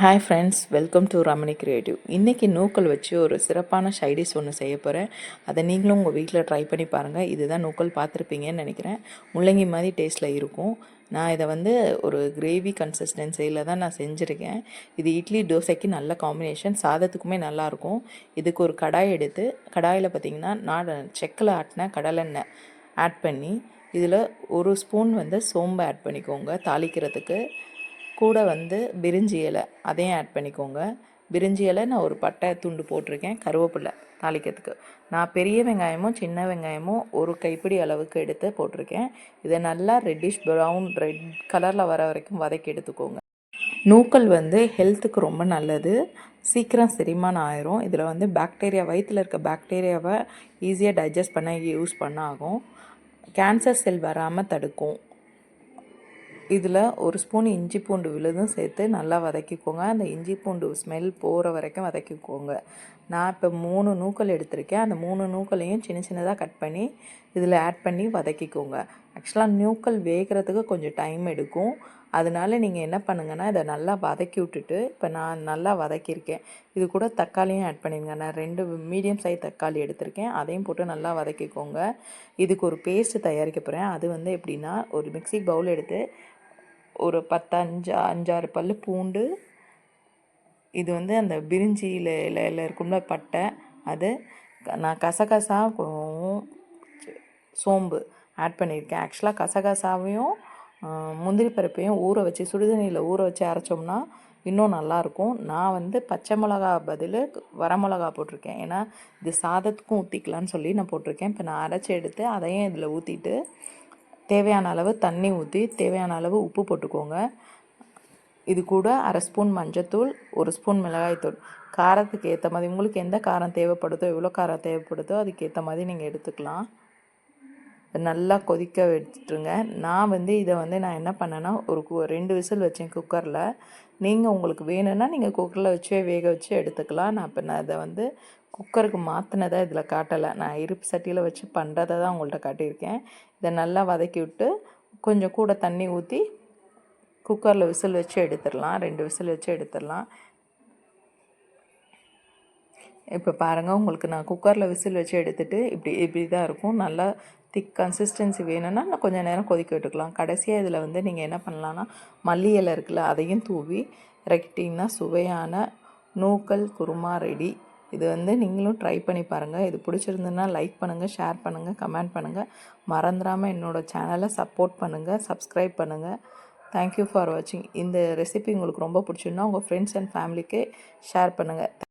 Hi friends welcome to Ramani creative இன்றைக்கி நூக்கல் வச்சு ஒரு சிறப்பான ஷைடிஸ் ஒன்று செய்ய போகிறேன் அதை நீங்களும் உங்கள் வீட்டில் ட்ரை பண்ணி பாருங்கள் இதுதான் நூக்கல் பார்த்துருப்பீங்கன்னு நினைக்கிறேன். முள்ளங்கி மாதிரி டேஸ்ட்டில் இருக்கும். நான் இதை வந்து ஒரு கிரேவி கன்சிஸ்டன்சியில் தான் நான் செஞ்சுருக்கேன். இது இட்லி தோசைக்கு நல்ல காம்பினேஷன் சாதத்துக்குமே நல்லாயிருக்கும் இதுக்கு ஒரு கடாய் எடுத்து கடாயில் பார்த்திங்கன்னா நான் செக்கில் ஆட்டின கடலெண்ணெய் ஆட் பண்ணி இதில் ஒரு ஸ்பூன் வந்து சோம்பு ஆட் பண்ணிக்கோங்க. தாளிக்கிறதுக்கு. கூட வந்து பிரிஞ்சி இலை அதையும் ஆட் பண்ணிக்கோங்க. பிரிஞ்சி இலை நான் ஒரு பட்டை துண்டு போட்டிருக்கேன் கருவேப்பிலை தாளிக்கிறதுக்கு. நான் பெரிய வெங்காயமும் சின்ன வெங்காயமும் ஒரு கைப்பிடி அளவுக்கு எடுத்து போட்டிருக்கேன். இதை நல்லா ரெட்டிஷ் ப்ரௌன் ரெட் கலரில் வர வரைக்கும் வதக்கி எடுத்துக்கோங்க. நூக்கல் வந்து ஹெல்த்துக்கு ரொம்ப நல்லது. சீக்கிரம் செரிமானம் ஆயிரும். இதில் வந்து பாக்டீரியா வயிற்றில் இருக்க பாக்டீரியாவை ஈஸியாக டைஜஸ்ட் பண்ண யூஸ் பண்ண ஆகும் கேன்சர் செல் வராமல் தடுக்கும். இதில் ஒரு ஸ்பூன் இஞ்சி பூண்டு விழுதும் சேர்த்து நல்லா வதக்கிக்கோங்க. அந்த இஞ்சி பூண்டு ஸ்மெல் போகிற வரைக்கும் வதக்கிக்கோங்க. நான் இப்போ மூணு நூக்கல் எடுத்திருக்கேன். அந்த மூணு நூக்களையும் சின்ன சின்னதாக கட் பண்ணி இதில் ஆட் பண்ணி வதக்கிக்கோங்க. ஆக்சுவலாக நூக்கல் வேகிறதுக்கு கொஞ்சம் டைம் எடுக்கும். அதனால நீங்கள் என்ன பண்ணுங்கன்னா இதை நல்லா வதக்கி விட்டுட்டு இப்போ நான் நல்லா வதக்கியிருக்கேன். இது கூட தக்காளியும் ஆட் பண்ணிடுங்க நான் ரெண்டு மீடியம் சைஸ் தக்காளி எடுத்திருக்கேன். அதையும் போட்டு நல்லா வதக்கிக்கோங்க. இதுக்கு ஒரு பேஸ்ட்டு தயாரிக்க போகிறேன் அது வந்து எப்படின்னா ஒரு மிக்சி பவுல் எடுத்து ஒரு பத்தஞ்சு அஞ்சாறு பல் பூண்டு. இது வந்து அந்த பிரிஞ்சியில் இலையில் இருக்கும்ல பட்டை. அது நான் கசகசாவும் சோம்பு ஆட் பண்ணியிருக்கேன். ஆக்சுவலாக கசகசாவையும் முந்திரி பருப்பையும் ஊற வச்சு சுடுதண்ணியில் ஊற வச்சு அரைச்சோம்னா இன்னும் நல்லாயிருக்கும் நான் வந்து பச்சை மிளகா பதில் வரமிளகா போட்டிருக்கேன். ஏன்னா இது சாதத்துக்கும் ஊற்றிக்கலான்னு சொல்லி நான் போட்டிருக்கேன். இப்போ நான் அரைச்சி எடுத்து அதையும் இதில் ஊற்றிட்டு தேவையான அளவு தண்ணி ஊற்றி தேவையான அளவு உப்பு போட்டுக்கோங்க. இது கூட அரை ஸ்பூன் மஞ்சத்தூள் ஒரு ஸ்பூன் மிளகாய்த்தூள். காரத்துக்கு ஏற்ற மாதிரி உங்களுக்கு எந்த காரம் தேவைப்படுதோ எவ்வளோ காரம் தேவைப்படுதோ அதுக்கேற்ற மாதிரி நீங்கள் எடுத்துக்கலாம். நல்லா கொதிக்க வச்சுட்டுருங்க நான் வந்து இதை வந்து நான் என்ன பண்ணேன்னா ஒரு கு ரெண்டு விசில் வச்சேன் குக்கரில். நீங்கள் உங்களுக்கு வேணும்னா நீங்கள் குக்கரில் வச்சே வேக வச்சு எடுத்துக்கலாம். நான் இப்போ நான் இதை வந்து குக்கருக்கு மாற்றினதை இதில் காட்டலை. நான் இருப்பு சட்டியில் வச்சு பண்ணுறதை தான் உங்கள்கிட்ட காட்டியிருக்கேன். இதை நல்லா வதக்கி விட்டு கொஞ்சம் கூட தண்ணி ஊற்றி குக்கரில் விசில் வச்சு எடுத்துடலாம். ரெண்டு விசில் வச்சு எடுத்துடலாம். இப்போ பாருங்கள் உங்களுக்கு நான் குக்கரில் விசில் வச்சு எடுத்துகிட்டு இப்படி இப்படி தான் இருக்கும். நல்லா திக் கன்சிஸ்டன்சி வேணும்னா நான் கொஞ்சம் நேரம் கொதிக்க விட்டுக்கலாம். கடைசியாக இதில் வந்து நீங்கள் என்ன பண்ணலான்னா மல்லி இலை இருக்குல்ல அதையும் தூவி இறக்கிட்டிங்கன்னா சுவையான நூக்கல் குருமா ரெடி இது வந்து நீங்களும் ட்ரை பண்ணி பாருங்கள் இது பிடிச்சிருந்துன்னா லைக் பண்ணுங்கள் ஷேர் பண்ணுங்கள் கமெண்ட் பண்ணுங்கள் மறந்துடாமல் என்னோடய சேனலை சப்போர்ட் பண்ணுங்கள் சப்ஸ்கிரைப் பண்ணுங்கள் தேங்க்யூ ஃபார் வாட்சிங் இந்த ரெசிபி உங்களுக்கு ரொம்ப பிடிச்சிருந்தா உங்கள் ஃப்ரெண்ட்ஸ் அண்ட் ஃபேமிலிக்கு ஷேர் பண்ணுங்கள்